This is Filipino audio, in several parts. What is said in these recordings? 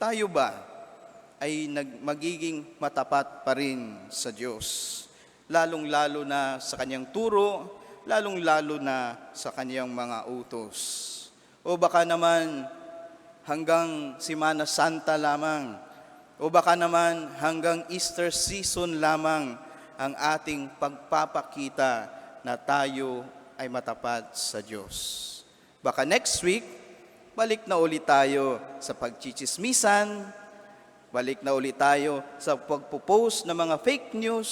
tayo ba ay nag, magiging matapat pa rin sa Diyos? Lalong-lalo na sa kanyang turo, lalong-lalo na sa kanyang mga utos. O baka naman hanggang Simana Santa lamang, o baka naman hanggang Easter season lamang ang ating pagpapakita na tayo ay matapat sa Diyos. Baka next week, balik na ulit tayo sa pagchichismisan, balik na ulit tayo sa pagpo-post ng mga fake news,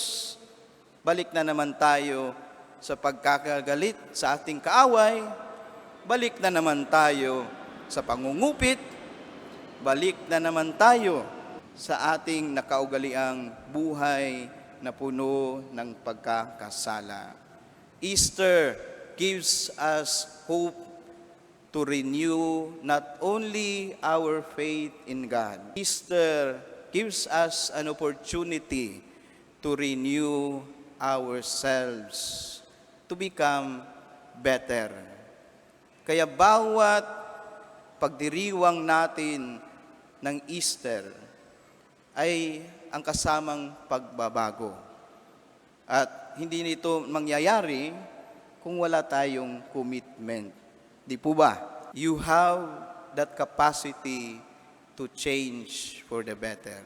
balik na naman tayo sa pagkakagalit sa ating kaaway, balik na naman tayo sa pangungupit, balik na naman tayo sa ating nakaugaliang buhay na puno ng pagkakasala. Easter gives us hope to renew not only our faith in God. Easter gives us an opportunity to renew ourselves, to become better. Kaya bawat pagdiriwang natin ng Easter ay ang kasamang pagbabago. At hindi nito mangyayari kung wala tayong commitment. Di po ba? You have that capacity to change for the better.